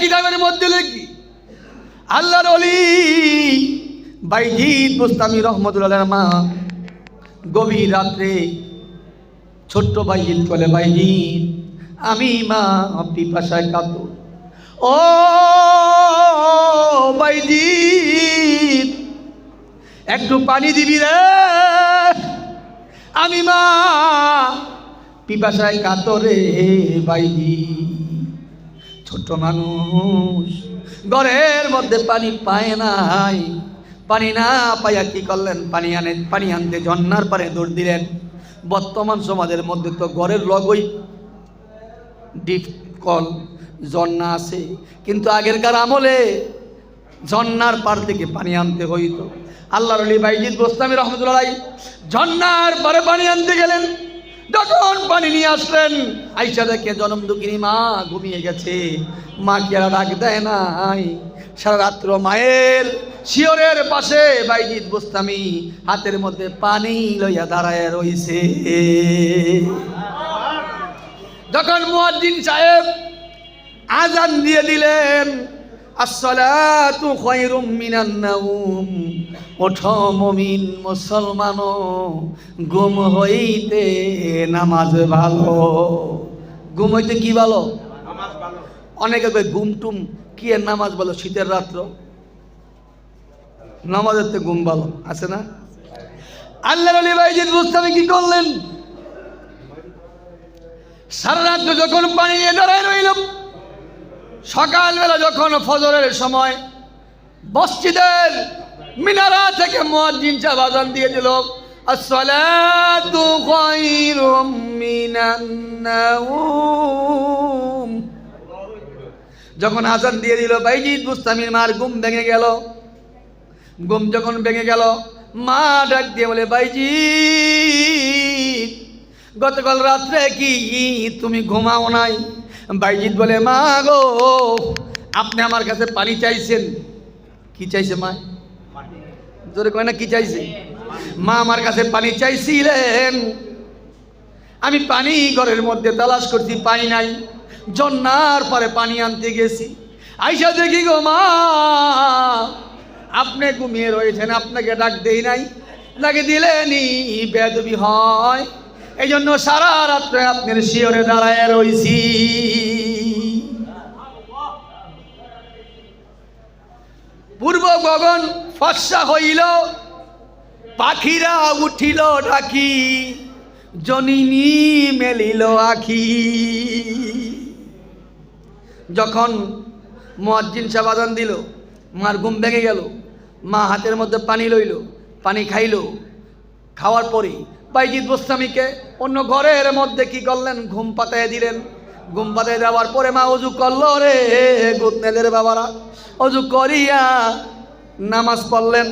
কিতাবের মধ্যে লেখি, আল্লাহর অলি বাইজিদ বুস্তামি রহমতুল্লাহ মা, গভীর রাত্রে ছোট্ট বাইজিদ বলে, বাইজিদ, আমি মা পিপাসায় কাত ও বাইজিদ, একটু পানি দিবি রে। আমি মা পিপাসায় কাতরে বাইজি ছোট্ট মানুষ। ঘরের মধ্যে পানি পায় নাই। পানি না পাইয়া কি করলেন? পানি আনে পানি আনতে ঝর্নার পারে দৌড় দিলেন। বর্তমান সমাজের মধ্যে তো ঘরের লগই ডিপ কল, ঝর্ণা আছে। কিন্তু আগেরকার আমলে ঝর্ণার পার থেকে পানি আনতে হইতো। আল্লাহর আলী বাইজিদ গোস্তামি রহমতুল্লাহ ঝর্ণার পারে পানি আনতে গেলেন। যখন পানি নিয়ে আসলেন, আইসা দেখে জনম দুঃখিনী মা ঘুমিয়ে গেছে। মা কি আর ডাক দেয় নাই? সারা রাত্র মায়ের শিওরের পাশে বাইজিদ গোস্তামি হাতের মধ্যে পানি লইয়া দাঁড়ায় রইছে। যখন মুয়াজ্জিন সাহেব আজান দিয়ে দিলেন, আসসালাতু খায়রুম মিনান নাউম ওঠো মুমিন মুসলমান গুম হইতে নামাজ ভালো। গুম হইতে কি ভালো? অনেকে কয় ঘুম টুম কি এর নামাজ বলো শীতের রাত্র। নামাজের তো ঘুম ভালো আছে না? আল্লাহ আলী ভাইজিদ মুস্তামি কি করলেন? সারা রাত্র যখন পানি নিয়ে দাঁড়ায় রইল সকালবেলা যখন ফজরের সময় মসজিদের মিনারা থেকে মুয়াজ্জিন সাহেব আজান দিয়ে দিল যখন আজান দিয়ে দিল, বাইজিদ মুস্তামির মার ঘুম ভেঙে গেল। ঘুম যখন ভেঙে গেল, মা ডাক দিয়ে বলে, বাইজিদ, গতকাল রাত্রে কি তুমি ঘুমাও নাই? বাইজিৎ বলে, মা গো, আপনি আমার কাছে পানি চাইছেন। কি চাইছে মা? জোরে কয় না, কি চাইছে? মা আমার কাছে পানি চাইছিলেন। আমি পানি ঘরের মধ্যে তালাশ করছি পাই নাই। জন্নার পরে পানি আনতে গেছি। আইসা দেখি গো মা, আপনি ঘুমিয়ে রয়েছেন, আপনাকে ডাক দেই নাই। ডাকে দিলেনি, বেদবি হয়। এই জন্য সারা রাত্রে আপনার শিওরে দাঁড়ায় রইছি। পূর্ব গগন ফর্সা হইল, পাখিরা উঠিল ডাকি জনিনী মেলিল আখি। যখন মুয়াজ্জিন সাহেব আজান দিল, মার ঘুম ভেঙে গেল, মা হাতের মধ্যে পানি লইল, পানি খাইল। খাওয়ার পরে বাইজিৎ গোস্বামীকে অন্য ঘরের মধ্যে কি করলেন? ঘুম পাতায় দিলেন। ঘুম যাওয়ার পরে মা অজু করল রে গুতনেদের বাবারা। অজু করিয়া নামাজ পড়লেন।